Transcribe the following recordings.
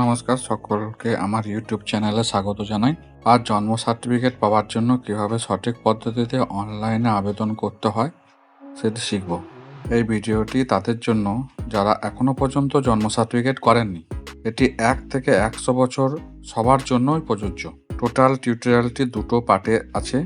নমস্কার সকলকে আমার ইউটিউব চ্যানেলে স্বাগত জানাই। আর জন্ম সার্টিফিকেট পাওয়ার জন্য কীভাবে সঠিক পদ্ধতিতে অনলাইনে আবেদন করতে হয় সেটি শিখব। এই ভিডিওটি তাদের জন্য, যারা এখনও পর্যন্ত জন্ম সার্টিফিকেট করেননি, এটি এক থেকে একশো বছর সবার জন্যই প্রযোজ্য। টোটাল টিউটোরিয়ালটি দুটো পার্টে আছে,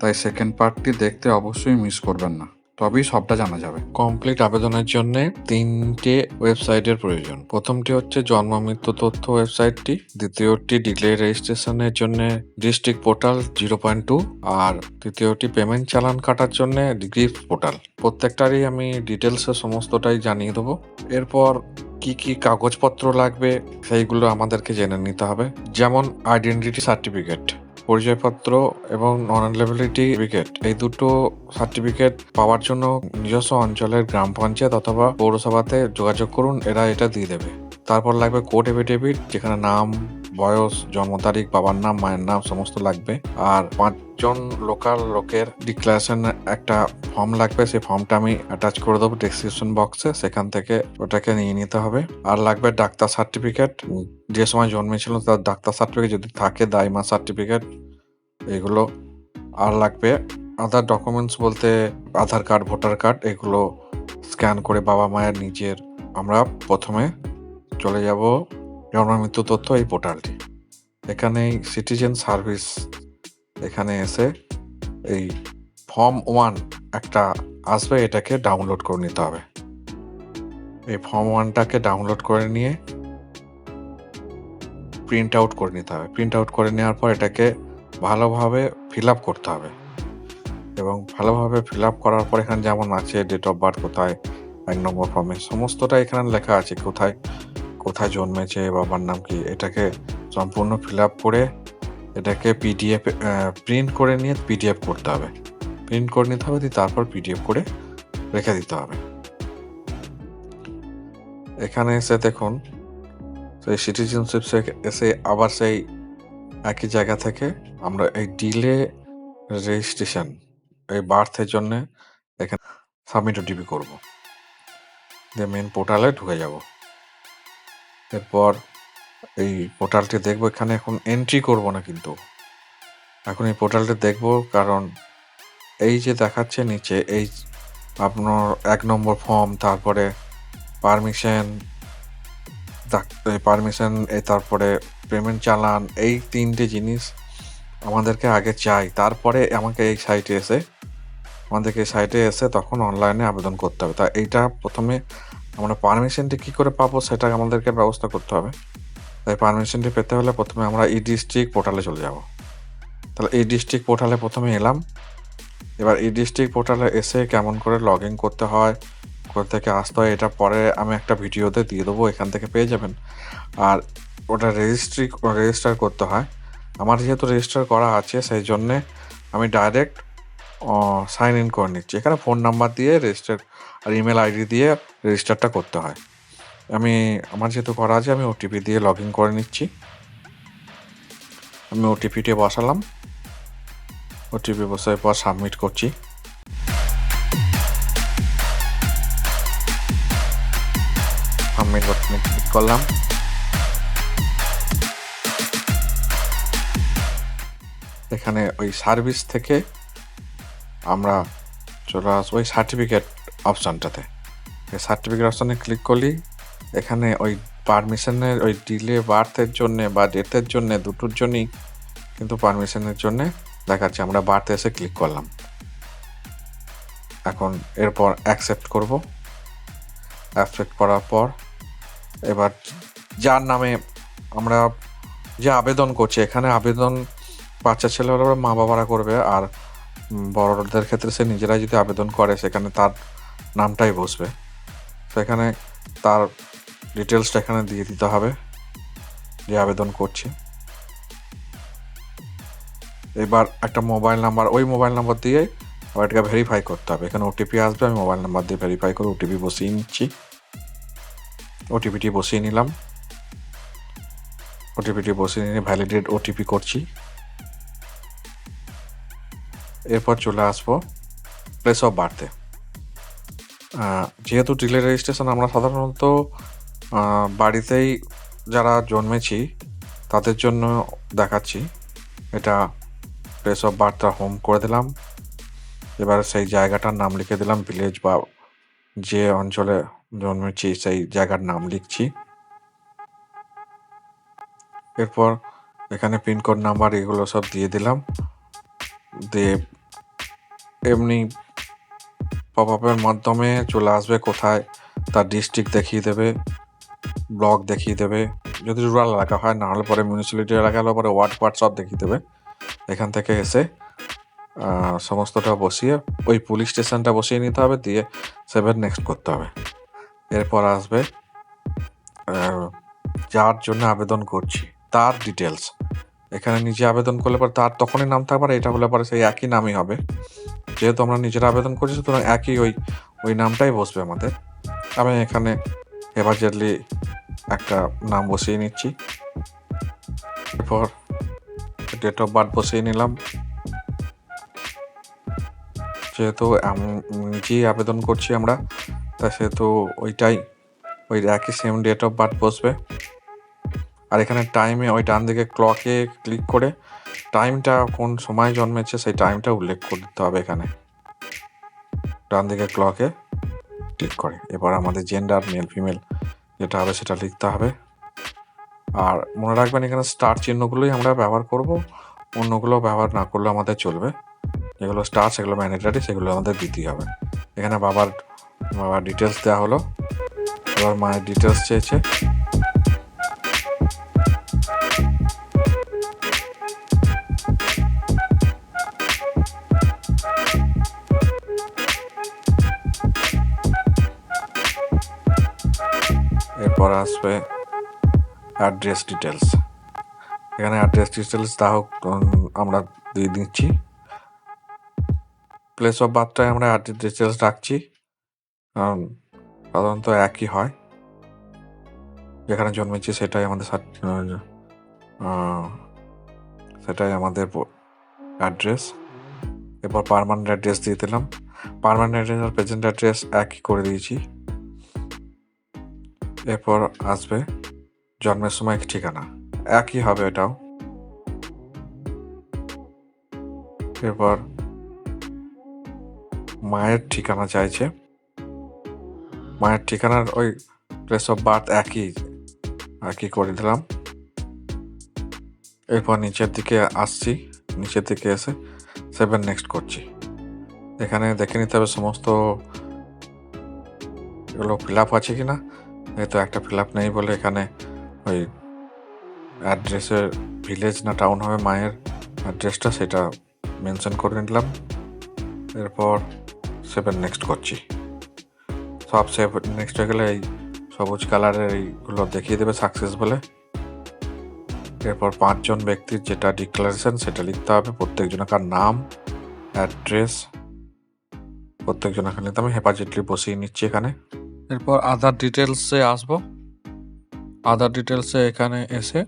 তাই সেকেন্ড পার্টটি দেখতে অবশ্যই মিস করবেন না। তবেই সবটা জানা যাবে। কমপ্লিট আবেদনের জন্য তিনটে ওয়েবসাইটের প্রয়োজন। প্রথমটি হচ্ছে জন্ম মৃত্যু তথ্য ওয়েবসাইটটি, দ্বিতীয়টি ডিলে রেজিস্ট্রেশনের জন্য district portal zero point two, আর তৃতীয়টি পেমেন্ট চালান কাটার জন্য গ্রিফ পোর্টাল। প্রত্যেকটারই আমি ডিটেলসে সমস্তটাই জানিয়ে দেবো। এরপর কি কি কাগজপত্র লাগবে, সেইগুলো আমাদেরকে জেনে নিতে হবে। যেমন আইডেন্টিটি সার্টিফিকেট। পরিচয়পত্র এবং নন এলিজিবিলিটি সার্টিফিকেট এই দুটো সার্টিফিকেট পাওয়ার জন্য নিজস্ব অঞ্চলের গ্রাম পঞ্চায়েত অথবা পৌরসভাতে যোগাযোগ করুন, এরা এটা দিয়ে দেবে। তারপর লাগবে কোর্ট এফিডেভিট যেখানে নাম বয়স, জন্ম তারিখ, বাবার নাম, মায়ের নাম সমস্ত লাগবে। আর পাঁচজন লোকাল লোকের ডিক্লারেশন একটা ফর্ম লাগবে। সেই ফর্মটা আমি অ্যাটাচ করে দেবো ডেসক্রিপশন বক্সে সেখান থেকে ওটাকে নিয়ে নিতে হবে। আর লাগবে ডাক্তার সার্টিফিকেট যে সময় জন্মেছিল তার ডাক্তার সার্টিফিকেট যদি থাকে দাইমা সার্টিফিকেট এগুলো আর লাগবে আধার ডকুমেন্টস বলতে আধার কার্ড, ভোটার কার্ড, এগুলো স্ক্যান করে বাবা মায়ের নিজের। আমরা প্রথমে চলে যাব জন্ম মৃত্যু তথ্য এই পোর্টালটি এখানে সিটিজেন সার্ভিস এখানে এসে এই ফর্ম ওয়ান একটা আসবে, এটাকে ডাউনলোড করে নিতে হবে। এই ফর্ম ওয়ানটাকে ডাউনলোড করে নিয়ে প্রিন্ট আউট করে নিতে হবে। প্রিন্ট আউট করে নেওয়ার পর এটাকে ভালোভাবে ফিল আপ করতে হবে। এবং ভালোভাবে ফিল আপ করার পর এখানে যেমন আছে ডেট অফ বার্থ কোথায় এক নম্বর ফর্মে সমস্তটা এখানে লেখা আছে কোথায়। কোথায় জন্মেছে, বাবার নাম কি, এটাকে সম্পূর্ণ ফিল আপ করে এটাকে পিডিএফ প্রিন্ট করে নিয়ে পিডিএফ করতে হবে। প্রিন্ট করে নিতে হবে, দিয়ে তারপর পিডিএফ করে রেখে দিতে হবে। এখানে এসে দেখুন, সেই সিটিজেনশিপ এসে আবার সেই একই জায়গা থেকে আমরা এই ডিলে রেজিস্ট্রেশন এই বার্থের জন্য এখানে সাবমিট ওটিপি করব। দিয়ে মেন পোর্টালে ঢুকে যাব। এরপর এই পোর্টালটি দেখব, এখানে এখন এন্ট্রি করব না কিন্তু। এখন এই পোর্টালটি দেখব, কারণ এই যে দেখাচ্ছে নিচে, এই আপনার এক নম্বর ফর্ম তারপরে পারমিশন পারমিশন এই তারপরে পেমেন্ট চালান, এই তিনটে জিনিস আমাদেরকে আগে চাই। তারপরে আমাকে এই সাইটে এসে, আমাদেরকে এই সাইটে এসে তখন অনলাইনে আবেদন করতে হবে। তা এইটা প্রথমে আমরা পারমিশনটি কী করে পাবো সেটা আমাদেরকে ব্যবস্থা করতে হবে। তাই পারমিশনটি পেতে হলে প্রথমে আমরা ই ডিস্ট্রিক্ট পোর্টালে চলে যাব। তাহলে এই ডিস্ট্রিক্ট পোর্টালে প্রথমে এলাম। এবার এই ডিস্ট্রিক্ট পোর্টালে এসে কেমন করে লগ ইন করতে হয়, কোথা থেকে আসতে হয়, এটা পরে আমি একটা ভিডিওতে দিয়ে দেবো, এখান থেকে পেয়ে যাবেন। আর ওটা রেজিস্ট্রি রেজিস্টার করতে হয়। আমার যেহেতু রেজিস্টার করা আছে, সেই জন্যে আমি ডাইরেক্ট সাইন ইন করে নিচ্ছি। এখানে ফোন নাম্বার দিয়ে রেজিস্টার আর ইমেল আইডি দিয়ে রেজিস্টারটা করতে হয়। আমি, আমার যেহেতু করা আছে, আমি ওটিপি দিয়ে লগ ইন করে নিচ্ছি। আমি ওটিপিটি বসালাম। ওটিপি বসার পর সাবমিট করছি। সাবমিট বাটনে ক্লিক করলাম। এখানে ওই সার্ভিস থেকে আমরা চলে আসব ওই সার্টিফিকেট অপশানটাতে সার্টিফিকেট অপশানে ক্লিক করলি, এখানে ওই পারমিশনের ওই ডিলে বার্থের জন্যে বা ডেথের জন্যে, দুটোর জন্যই কিন্তু পারমিশনের জন্যে দেখাচ্ছে। আমরা বার্থে এসে ক্লিক করলাম। এখন এরপর অ্যাকসেপ্ট করব। অ্যাকসেপ্ট করার পর এবার যার নামে আমরা যে আবেদন করছি, এখানে আবেদন বাচ্চা ছেলেরা মা বাবারা করবে। আর বড়দের ক্ষেত্রে সে নিজেরাই যদি আবেদন করে, সেখানে তার নামটাই বসবে। সেখানে তার ডিটেলসটা এখানে দিয়ে দিতে হবে যে আবেদন করছি। এবার একটা মোবাইল নাম্বার, ওই মোবাইল নাম্বার দিয়ে আবার এটাকে ভেরিফাই করতে হবে। এখানে ওটিপি আসবে, আমি মোবাইল নাম্বার দিয়ে ভেরিফাই করে ওটিপি বসিয়ে নিচ্ছি। ওটিপিটি বসিয়ে নিলাম। ওটিপিটি বসিয়ে নিয়ে ভ্যালিডেট ওটিপি করছি। এরপর চলে আসব প্লেস অফ বার্থে যেহেতু ডিলে রেজিস্ট্রেশন আমরা সাধারণত বাড়িতেই যারা জন্মেছি, তাদের জন্য দেখাচ্ছি। এটা প্লেস অফ বার্থটা হোম করে দিলাম। এবার সেই জায়গাটার নাম লিখে দিলাম ভিলেজ বা যে অঞ্চলে জন্মেছি, সেই জায়গার নাম লিখছি। এরপর এখানে পিনকোড নাম্বার এগুলো সব দিয়ে দিলাম। দিয়ে এমনি পপ আপের মাধ্যমে চলে আসবে কোথায়, তার ডিস্ট্রিক্ট দেখিয়ে দেবে ব্লক দেখিয়ে দেবে। যদি রুরাল এলাকা হয়, না হলে পরে মিউনিসিপ্যালিটি এলাকা হলে পরে ওয়ার্ড ওয়ার্ড সব দেখিয়ে দেবে। এখান থেকে এসে সমস্তটা বসিয়ে, ওই পুলিশ স্টেশনটা বসিয়ে নিতে হবে, দিয়ে সেভেন নেক্সট করতে হবে। এরপর আসবে যার জন্য আবেদন করছি, তার ডিটেলস এখানে নিজে আবেদন করলে পরে তার তখনই নাম থাকবে আর এটা হলে পরে সেই একই নামই হবে। যেহেতু আমরা নিজেরা আবেদন করছি, সুতরাং একই ওই ওই নামটাই বসবে আমাদের। আমি এখানে এভারজেটলি একটা নাম বসিয়ে নিচ্ছি। এরপর ডেট অফ বার্থ বসিয়ে নিলাম। যেহেতু নিজেই আবেদন করছি আমরা, তা সেহেতু ওইটাই, ওই একই সেম ডেট অফ বার্থ বসবে। আর এখানে টাইমে ওই ডান দিকে ক্লকে ক্লিক করে টাইমটা কোন সময় জন্মেছে সেই টাইমটা উল্লেখ করে দিতে হবে এখানে। ডান দিকে ক্লকে ক্লিক করে। এবার আমাদের জেন্ডার মেল ফিমেল যেটা হবে সেটা লিখতে হবে। আর মনে রাখবেন এখানে স্টার চিহ্নগুলোই আমরা ব্যবহার করব, অন্যগুলো ব্যবহার না করলে আমাদের চলবে। যেগুলো স্টার সেগুলো ম্যান্ডেটারি সেগুলো আমাদের দিতেই হবে। এখানে বাবার বাবার ডিটেলস দেওয়া হলো। এবার মায়ের ডিটেলস চেয়েছে। এরপর আসবে অ্যাড্রেস ডিটেলস এখানে অ্যাড্রেস ডিটেলস তা হোক আমরা দিয়ে দিচ্ছি। প্লেস অফ বার্থটায় আমরা অ্যাড্রেস ডিটেলস রাখছি। সাধারণত একই হয়। যেখানে জন্মেছি সেটাই আমাদের সেটাই আমাদের অ্যাড্রেস এরপর পারমানেন্ট অ্যাড্রেস দিয়ে দিলাম। পারমানেন্ট অ্যাড্রেস আর প্রেজেন্ট অ্যাড্রেস একই করে দিয়েছি। এরপর আসবে জন্মের সময় ঠিকানা। একই হবে এটাও। এরপর মায়ের ঠিকানা চাইছে। মায়ের ঠিকানার ওই প্লেস অফ বার্থ একই একই করে দিলাম। এরপর নিচের দিকে আসছি, নিচের দিকে এসে সেভেন নেক্সট করছি। এখানে দেখে নিতে হবে সমস্ত এগুলো ফিল আপ আছে কি না তো একটা ফিল আপ নেই বলে এখানে ওই অ্যাড্রেসের ভিলেজ না টাউন হবে মায়ের অ্যাড্রেসটা সেটা মেনশন করে নিলাম। এরপর সেভেন নেক্সট করছি। সব সেভেন নেক্সট হয়ে গেলে এই সবুজ কালারের এইগুলো দেখিয়ে দেবে সাকসেস বলে। এরপর পাঁচজন ব্যক্তির যেটা ডিক্লারেশন সেটা লিখতে হবে প্রত্যেকজনকার নাম অ্যাড্রেস প্রত্যেকজনকে লিখতে আমি হেপাজেটলি বসিয়ে নিচ্ছি এখানে। এরপর আধার ডিটেলসে আসব। আধার ডিটেলসে এখানে এসে,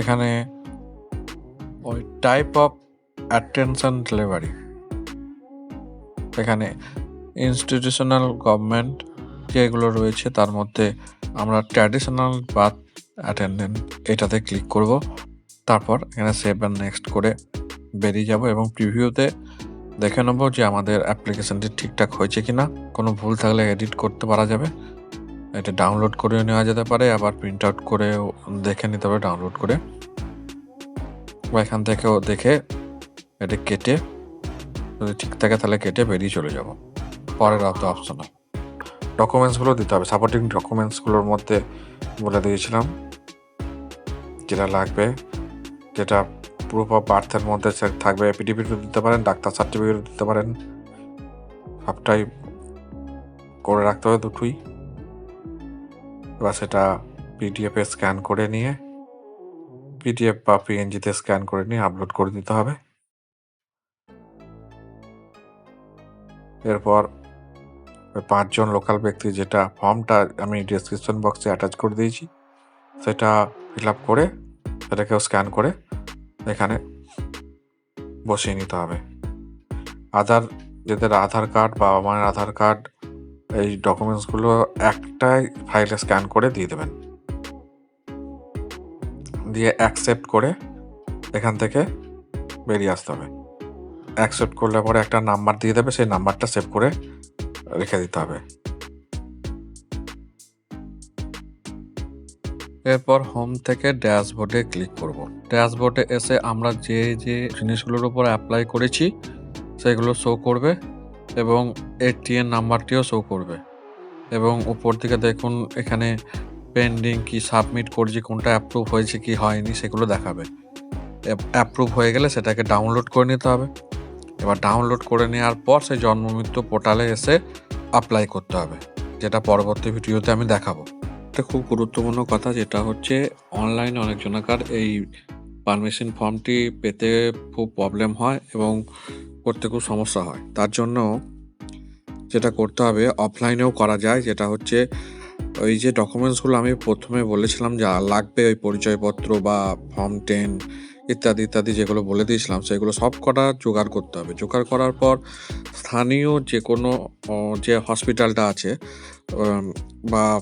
এখানে ওই টাইপ অফ অ্যাটেনশন ডেলিভারি এখানে ইনস্টিটিউশনাল গভর্নমেন্ট যেগুলো রয়েছে তার মধ্যে আমরা ট্র্যাডিশনাল বার্থ অ্যাটেন্ডেন্ট এটাতে ক্লিক করব। তারপর এখানে সেভ অ্যান্ড নেক্সট করে বেরিয়ে যাব এবং প্রিভিউতে দেখে নেব যে আমাদের অ্যাপ্লিকেশনটি ঠিকঠাক হয়েছে কি না কোনো ভুল থাকলে এডিট করতে পারা যাবে। এটা ডাউনলোড করেও নেওয়া যেতে পারে, আবার প্রিন্ট আউট করেও দেখে নিতে হবে, ডাউনলোড করে। বা এখান থেকেও দেখে এটা কেটে, যদি ঠিক থাকে তাহলে কেটে বেরিয়ে চলে যাব। পরের অত অপশন ডকুমেন্টসগুলো দিতে হবে। সাপোর্টিং ডকুমেন্টসগুলোর মধ্যে বলে দিয়েছিলাম। যেটা লাগবে, যেটা প্রুফ অফ বার্থের মধ্যে থাকবে এপিডিপিও দিতে পারেন, ডাক্তার সার্টিফিকেট দিতে পারেন। সবটাই করে রাখতে হবে দুটোই। এবার সেটা পিডিএফে স্ক্যান করে নিয়ে পিডিএফ বা পিএনজিতে স্ক্যান করে নিয়ে আপলোড করে দিতে হবে। এরপর পাঁচজন লোকাল ব্যক্তি যেটা ফর্মটা আমি ডিসক্রিপশন বক্সে অ্যাটাচ করে দিয়েছি, সেটা ফিল আপ করে সেটাকেও স্ক্যান করে এখানে বসিয়ে নিতে হবে। আধার, যাদের আধার কার্ড, বাবা মায়ের আধার কার্ড, এই ডকুমেন্টসগুলো একটাই ফাইলে স্ক্যান করে দিয়ে দেবেন। দিয়ে অ্যাকসেপ্ট করে এখান থেকে বেরিয়ে আসতে হবে। অ্যাকসেপ্ট করলে পরে একটা নাম্বার দিয়ে দেবে, সেই নাম্বারটা সেভ করে রেখে দিতে হবে। এরপর হোম থেকে ড্যাশবোর্ডে ক্লিক করব। ড্যাশবোর্ডে এসে আমরা যে যে জিনিসগুলোর উপর অ্যাপ্লাই করেছি, সেগুলো শো করবে এবং এটিএন নাম্বারটিও শো করবে। এবং উপর দিকে দেখুন, এখানে পেন্ডিং কি সাবমিট করছি, কোনটা অ্যাপ্রুভ হয়েছে, কি হয়নি, সেগুলো দেখাবে। অ্যাপ্রুভ হয়ে গেলে সেটাকে ডাউনলোড করে নিতে হবে। এবার ডাউনলোড করে নেওয়ার পর সেই জন্মমৃত্যু পোর্টালে এসে অ্যাপ্লাই করতে হবে, যেটা পরবর্তী ভিডিওতে আমি দেখাবো। একটা খুব গুরুত্বপূর্ণ কথা যেটা হচ্ছে অনলাইনে অনেকজনাকার এই পারমিশন ফর্মটি পেতে খুব প্রবলেম হয় এবং করতে খুব সমস্যা হয়। তার জন্য যেটা করতে হবে অফলাইনেও করা যায়। যেটা হচ্ছে ওই যে ডকুমেন্টসগুলো আমি প্রথমে বলেছিলাম যা লাগবে, ওই পরিচয়পত্র বা ফর্ম টেন ইত্যাদি ইত্যাদি যেগুলো বলে দিয়েছিলাম, সেগুলো সব কটা জোগাড় করতে হবে। জোগাড় করার পর স্থানীয় যে কোনো যে হসপিটালটা আছে বা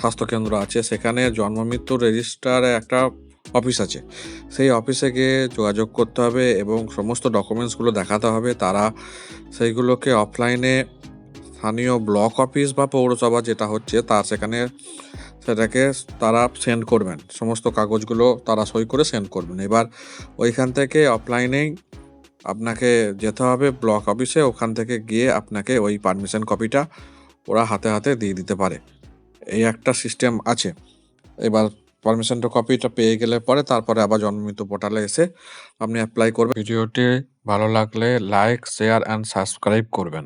স্বাস্থ্যকেন্দ্র আছে, সেখানে জন্ম জন্মমৃত্যু রেজিস্টারে একটা অফিস আছে। সেই অফিসে গিয়ে যোগাযোগ করতে হবে এবং সমস্ত ডকুমেন্টসগুলো দেখাতে হবে। তারা সেইগুলোকে অফলাইনে স্থানীয় ব্লক অফিস বা পৌরসভা যেটা হচ্ছে, তার সেখানে সেটাকে তারা সেন্ড করবেন। সমস্ত কাগজগুলো তারা সই করে সেন্ড করবেন। এবার ওইখান থেকে অফলাইনেই আপনাকে যেতে হবে ব্লক অফিসে। ওখান থেকে গিয়ে আপনাকে ওই পারমিশন কপিটা ওরা হাতে হাতে দিয়ে দিতে পারে। এই একটা সিস্টেম আছে। এবার পারমিশনটা কপিটা পেয়ে গেলে পরে তারপরে আবার জন্মিত পোর্টালে এসে আপনি অ্যাপ্লাই করবেন। ভিডিওটি ভালো লাগলে লাইক শেয়ার অ্যান্ড সাবস্ক্রাইব করবেন।